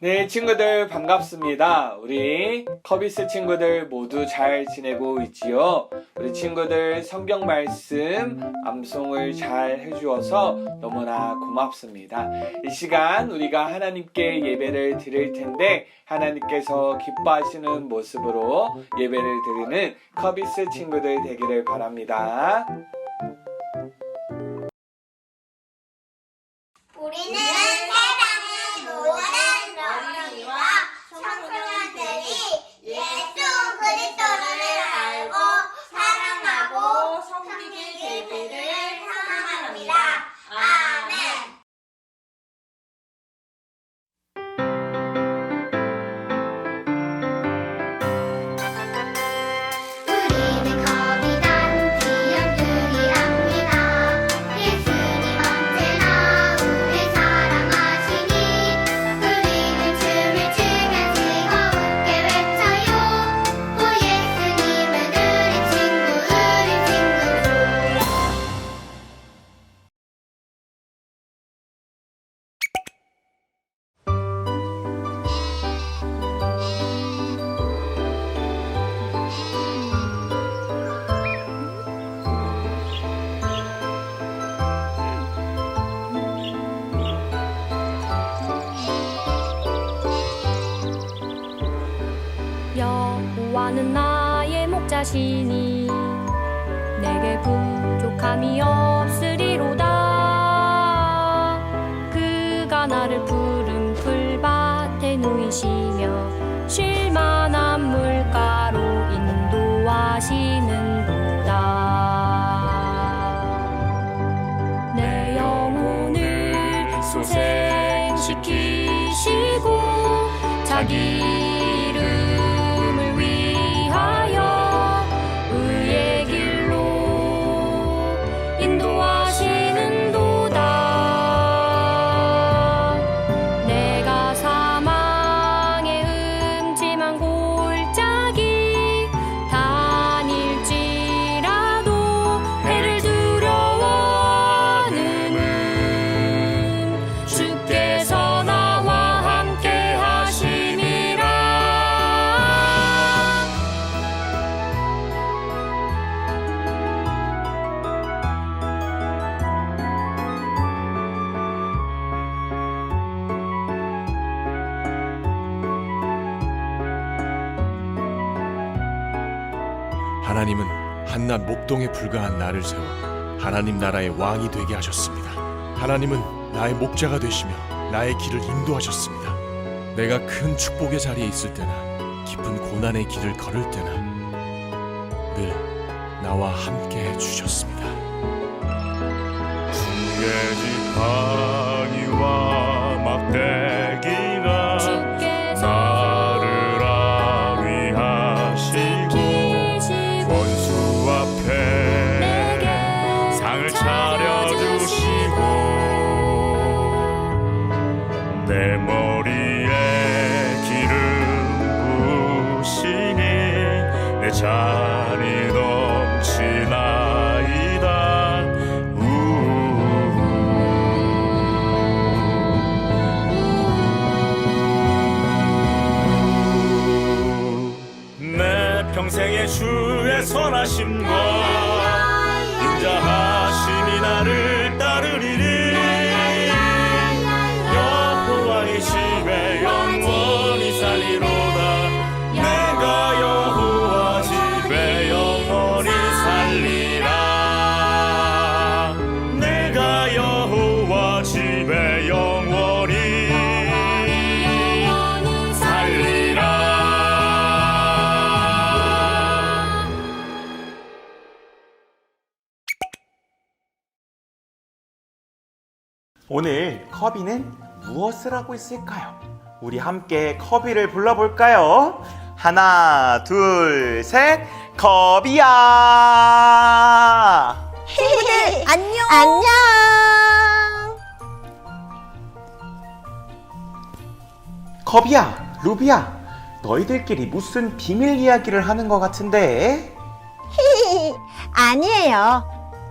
네, 친구들 반갑습니다. 우리 커비스 친구들 모두 잘 지내고 있지요? 우리 친구들 성경 말씀 암송을 잘 해주어서 너무나 고맙습니다. 이 시간 우리가 하나님께 예배를 드릴 텐데 하나님께서 기뻐하시는 모습으로 예배를 드리는 커비스 친구들 되기를 바랍니다. 우리는 목자시니 내게 부족함이 없으리로다. 그가 나를 푸른 풀밭에 누이시며 쉴 하나님은 한낱 목동에 불과한 나를 세워 하나님 나라의 왕이 되게 하셨습니다. 하나님은 나의 목자가 되시며 나의 길을 인도하셨습니다. 내가 큰 축복의 자리에 있을 때나 깊은 고난의 길을 걸을 때나 늘 나와 함께 해 주셨습니다. 주의 지팡이와 막대 오늘 커비는 무엇을 하고 있을까요? 우리 함께 커비를 불러볼까요? 하나, 둘, 셋, 커비야! 안녕. 안녕. 커비야, 루비야, 너희들끼리 무슨 비밀 이야기를 하는 것 같은데? 아니에요.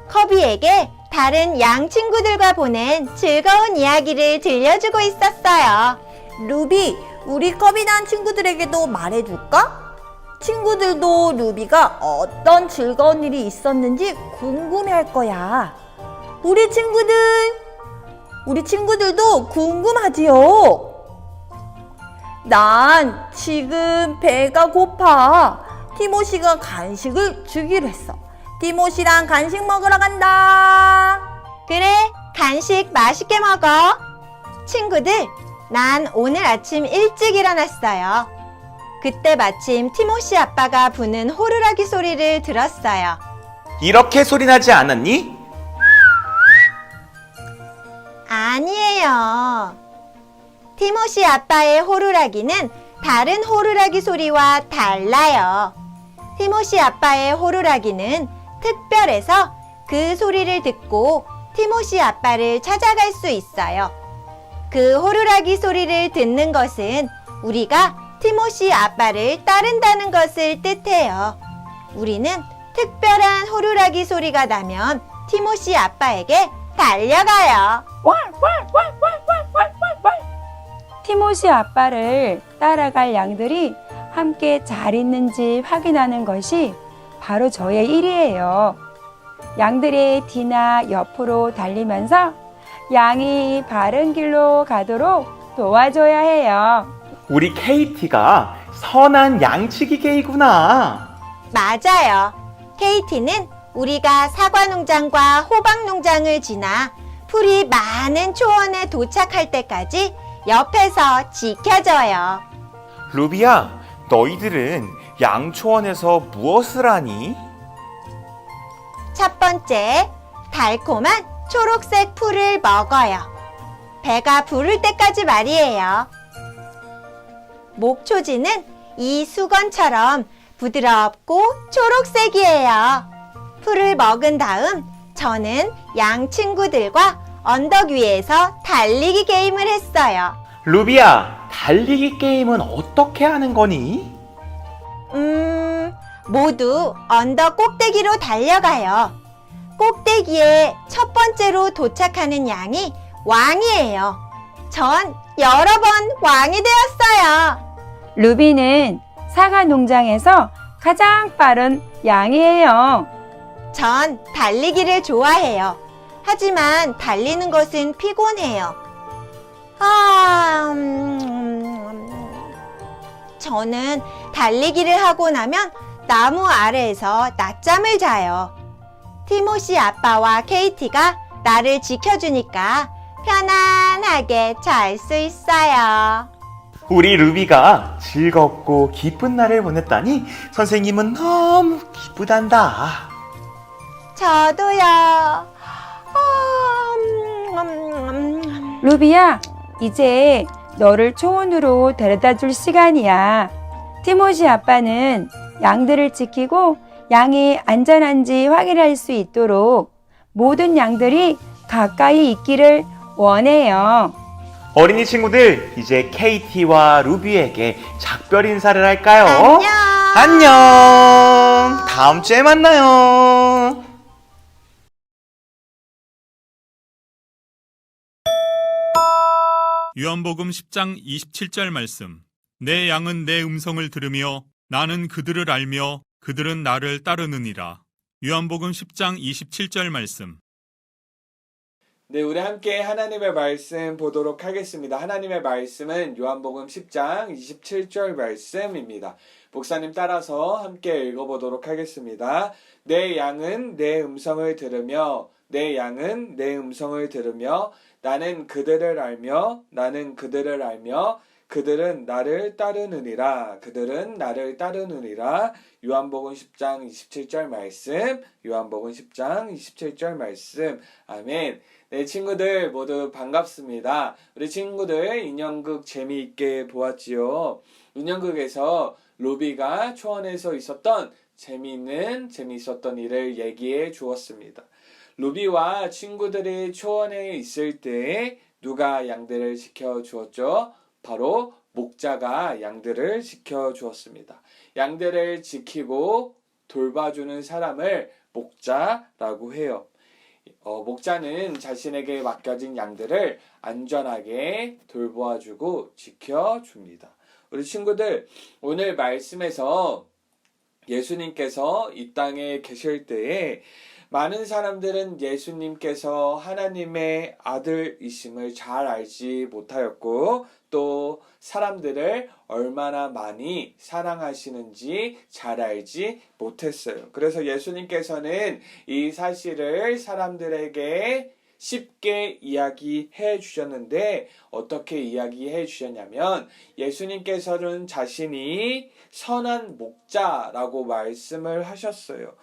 커비에게 다른 양 친구들과 보낸 즐거운 이야기를 들려주고 있었어요. 루비, 우리 컵이 난 친구들에게도 말해줄까? 친구들도 루비가 어떤 즐거운 일이 있었는지 궁금해 할 거야. 우리 친구들, 우리 친구들도 궁금하지요? 난 지금 배가 고파. 티모시가 간식을 주기로 했어. 티모시랑 간식 먹으러 간다. 그래, 간식 맛있게 먹어. 친구들, 난 오늘 아침 일찍 일어났어요. 그때 마침 티모시 아빠가 부는 호루라기 소리를 들었어요. 이렇게 소리 나지 않았니? 아니에요. 티모시 아빠의 호루라기는 다른 호루라기 소리와 달라요. 티모시 아빠의 호루라기는 특별해서 그 소리를 듣고 티모시 아빠를 찾아갈 수 있어요. 그 호루라기 소리를 듣는 것은 우리가 티모시 아빠를 따른다는 것을 뜻해요. 우리는 특별한 호루라기 소리가 나면 티모시 아빠에게 달려가요. 티모시 아빠를 따라갈 양들이 함께 잘 있는지 확인하는 것이 바로 저의 일이에요. 양들이 뒤나 옆으로 달리면서 양이 바른 길로 가도록 도와줘야 해요. 우리 KT가 선한 양치기 개이구나. 맞아요. KT는 우리가 사과 농장과 호박 농장을 지나 풀이 많은 초원에 도착할 때까지 옆에서 지켜줘요. 루비야, 너희들은 양초원에서 무엇을 하니? 첫 번째, 달콤한 초록색 풀을 먹어요. 배가 부를 때까지 말이에요. 목초지는 이 수건처럼 부드럽고 초록색이에요. 풀을 먹은 다음 저는 양 친구들과 언덕 위에서 달리기 게임을 했어요. 루비야, 달리기 게임은 어떻게 하는 거니? 음, 모두 언덕 꼭대기로 달려가요. 꼭대기에 첫 번째로 도착하는 양이 왕이에요. 전 여러 번 왕이 되었어요. 루비는 사과 농장에서 가장 빠른 양이에요. 전 달리기를 좋아해요. 하지만 달리는 것은 피곤해요. 아, 음, 저는 달리기를 하고 나면 나무 아래에서 낮잠을 자요. 티모시 아빠와 케이티가 나를 지켜주니까 편안하게 잘 수 있어요. 우리 루비가 즐겁고 기쁜 날을 보냈다니 선생님은 너무 기쁘단다. 저도요. 아, 음, 음, 음. 루비야, 이제 너를 초원으로 데려다 줄 시간이야. 티모시 아빠는 양들을 지키고 양이 안전한지 확인할 수 있도록 모든 양들이 가까이 있기를 원해요. 어린이 친구들, 이제 KT와 루비에게 작별 인사를 할까요? 안녕. 안녕. 다음 주에 만나요. 요한복음 10장 27절 말씀. 내 양은 내 음성을 들으며 나는 그들을 알며 그들은 나를 따르느니라. 요한복음 10장 27절 말씀. 네, 우리 함께 하나님의 말씀 보도록 하겠습니다. 하나님의 말씀은 요한복음 10장 27절 말씀입니다. 목사님 따라서 함께 읽어보도록 하겠습니다. 내 양은 내 음성을 들으며, 내 양은 내 음성을 들으며, 나는 그들을 알며, 나는 그들을 알며, 그들은 나를 따르느니라. 그들은 나를 따르느니라. 요한복음 10장 27절 말씀. 요한복음 10장 27절 말씀. 아멘. 네, 친구들 모두 반갑습니다. 우리 친구들 인형극 재미있게 보았지요. 인형극에서 로비가 초원에서 있었던 재미있는, 재미있었던 일을 얘기해 주었습니다. 로비와 친구들이 초원에 있을 때 누가 양들을 지켜 주었죠? 바로 목자가 양들을 지켜 주었습니다. 양들을 지키고 돌봐주는 사람을 목자라고 해요. 어, 목자는 자신에게 맡겨진 양들을 안전하게 돌보아주고 지켜줍니다. 우리 친구들, 오늘 말씀에서 예수님께서 이 땅에 계실 때에 많은 사람들은 예수님께서 하나님의 아들이심을 잘 알지 못하였고 또 사람들을 얼마나 많이 사랑하시는지 잘 알지 못했어요. 그래서 예수님께서는 이 사실을 사람들에게 쉽게 이야기해 주셨는데 어떻게 이야기해 주셨냐면 예수님께서는 자신이 선한 목자라고 말씀을 하셨어요.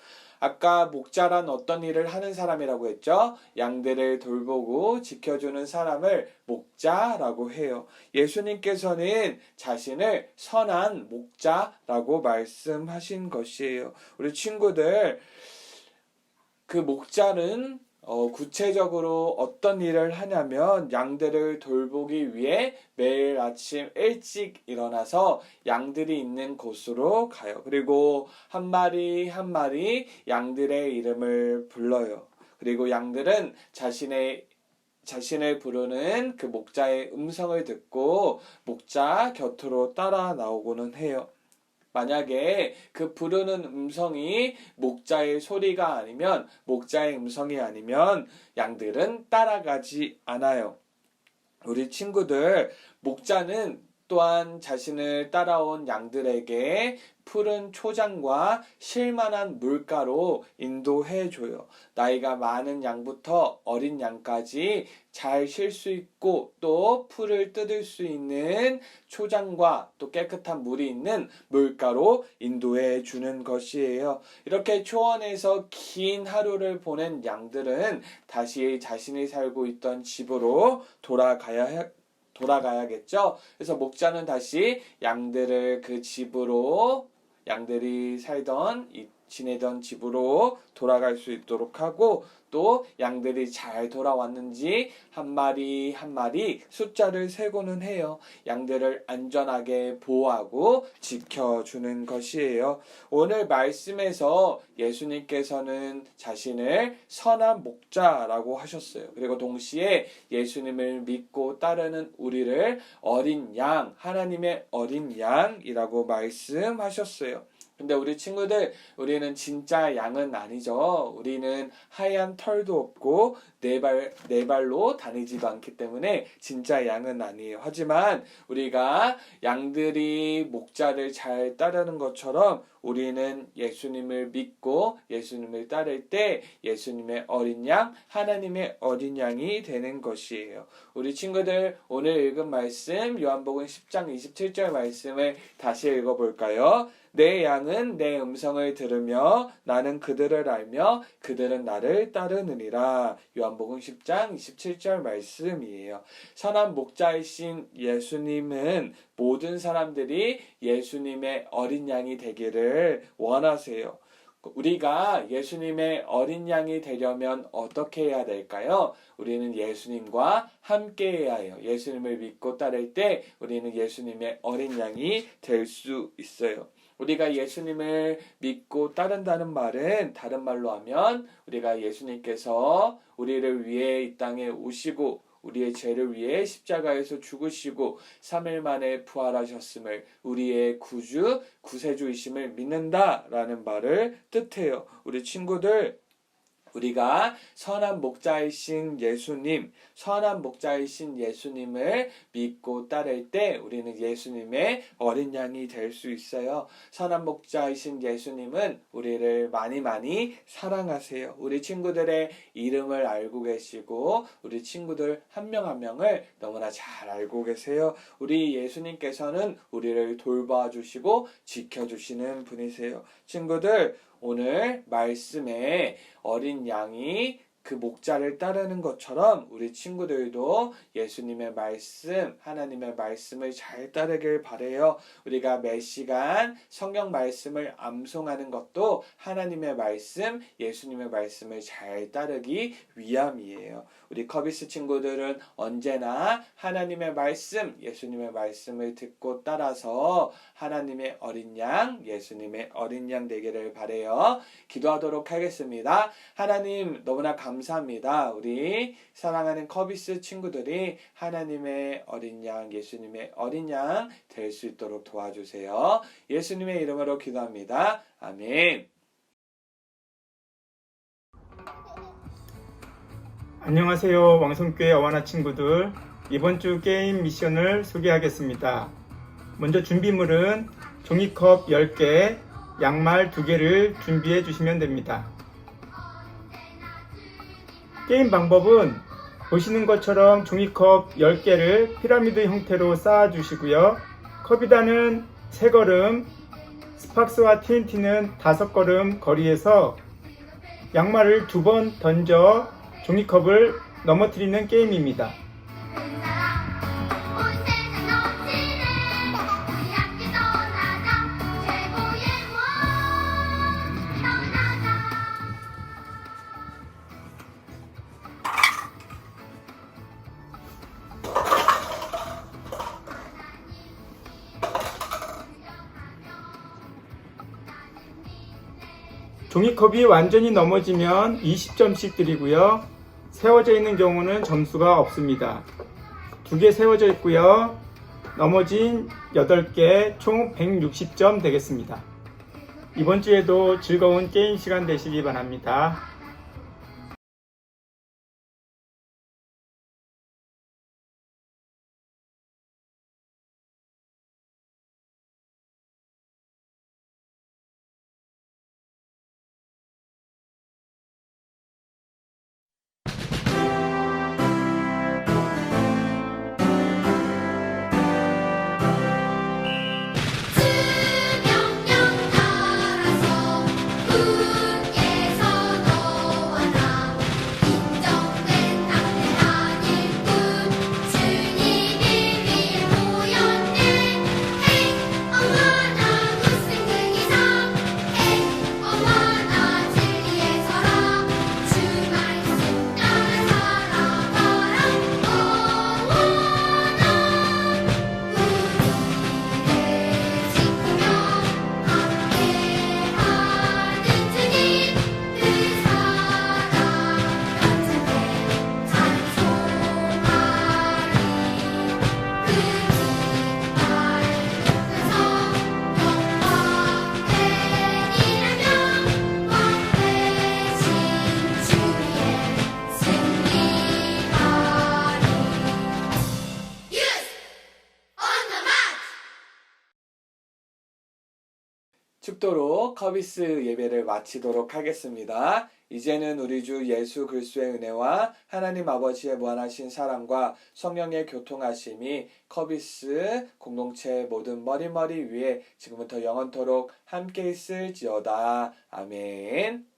아까 목자란 어떤 일을 하는 사람이라고 했죠? 양들을 돌보고 지켜주는 사람을 목자라고 해요. 예수님께서는 자신을 선한 목자라고 말씀하신 것이에요. 우리 친구들, 그 목자는 어, 구체적으로 어떤 일을 하냐면 양들을 돌보기 위해 매일 아침 일찍 일어나서 양들이 있는 곳으로 가요. 그리고 한 마리 한 마리 양들의 이름을 불러요. 그리고 양들은 자신의 자신을 부르는 그 목자의 음성을 듣고 목자 곁으로 따라 나오고는 해요. 만약에 그 부르는 음성이 목자의 소리가 아니면 목자의 음성이 아니면 양들은 따라가지 않아요. 우리 친구들 목자는 또한 자신을 따라온 양들에게 푸른 초장과 실만한 물가로 인도해 줘요. 나이가 많은 양부터 어린 양까지 잘 쉴 수 있고 또 풀을 뜯을 수 있는 초장과 또 깨끗한 물이 있는 물가로 인도해 주는 것이에요. 이렇게 초원에서 긴 하루를 보낸 양들은 다시 자신이 살고 있던 집으로 돌아가야 해, 돌아가야겠죠. 그래서 목자는 다시 양들을 그 집으로 양들이 살던 이 지내던 집으로 돌아갈 수 있도록 하고 또 양들이 잘 돌아왔는지 한 마리 한 마리 숫자를 세고는 해요. 양들을 안전하게 보호하고 지켜주는 것이에요. 오늘 말씀에서 예수님께서는 자신을 선한 목자라고 하셨어요. 그리고 동시에 예수님을 믿고 따르는 우리를 어린 양, 하나님의 어린 양이라고 말씀하셨어요. 근데 우리 친구들, 우리는 진짜 양은 아니죠. 우리는 하얀 털도 없고, 네 발, 네 발로 다니지도 않기 때문에 진짜 양은 아니에요. 하지만 우리가 양들이 목자를 잘 따르는 것처럼 우리는 예수님을 믿고 예수님을 따를 때 예수님의 어린 양, 하나님의 어린 양이 되는 것이에요. 우리 친구들, 오늘 읽은 말씀, 요한복음 10장 27절 말씀을 다시 읽어볼까요? 내 양은 내 음성을 들으며 나는 그들을 알며 그들은 나를 따르느니라. 요한 복음 10장 27절 말씀이에요. 선한 목자이신 예수님은 모든 사람들이 예수님의 어린 양이 되기를 원하세요. 우리가 예수님의 어린 양이 되려면 어떻게 해야 될까요? 우리는 예수님과 함께 해야 해요. 예수님을 믿고 따를 때 우리는 예수님의 어린 양이 될 수 있어요. 우리가 예수님을 믿고 따른다는 말은 다른 말로 하면 우리가 예수님께서 우리를 위해 이 땅에 오시고 우리의 죄를 위해 십자가에서 죽으시고 3일 만에 부활하셨음을 우리의 구주 구세주이심을 믿는다라는 말을 뜻해요. 우리 친구들 우리가 선한 목자이신 예수님, 선한 목자이신 예수님을 믿고 따를 때 우리는 예수님의 어린 양이 될 수 있어요. 선한 목자이신 예수님은 우리를 많이 많이 사랑하세요. 우리 친구들의 이름을 알고 계시고 우리 친구들 한 명한 명을 너무나 잘 알고 계세요. 우리 예수님께서는 우리를 돌봐주시고 지켜주시는 분이세요. 친구들, 오늘 말씀에 어린 양이 그 목자를 따르는 것처럼 우리 친구들도 예수님의 말씀, 하나님의 말씀을 잘 따르길 바래요. 우리가 매 시간 성경 말씀을 암송하는 것도 하나님의 말씀, 예수님의 말씀을 잘 따르기 위함이에요. 우리 커비스 친구들은 언제나 하나님의 말씀, 예수님의 말씀을 듣고 따라서 하나님의 어린 양, 예수님의 어린 양 되기를 바래요. 기도하도록 하겠습니다. 하나님 너무나 감 감사합니다. 우리 사랑하는 커비스 친구들이 하나님의 어린 양, 예수님의 어린 양 될 수 있도록 도와주세요. 예수님의 이름으로 기도합니다. 아멘. 안녕하세요. 왕성교회 어와나 친구들. 이번 주 게임 미션을 소개하겠습니다. 먼저 준비물은 종이컵 10개, 양말 2개를 준비해 주시면 됩니다. 게임 방법은 보시는 것처럼 종이컵 10개를 피라미드 형태로 쌓아 주시고요. 컵이다는 3걸음, 스팍스와 TNT는 5걸음 거리에서 양말을 두 번 던져 종이컵을 넘어뜨리는 게임입니다. 종이컵이 완전히 넘어지면 20점씩 드리고요. 세워져 있는 경우는 점수가 없습니다. 두 개 세워져 있고요. 넘어진 8개 총 160점 되겠습니다. 이번 주에도 즐거운 게임 시간 되시기 바랍니다. 축도로 커비스 예배를 마치도록 하겠습니다. 이제는 우리 주 예수 그리스도의 은혜와 하나님 아버지의 무한하신 사랑과 성령의 교통하심이 커비스 공동체 모든 머리머리 위에 지금부터 영원토록 함께 있을지어다. 아멘.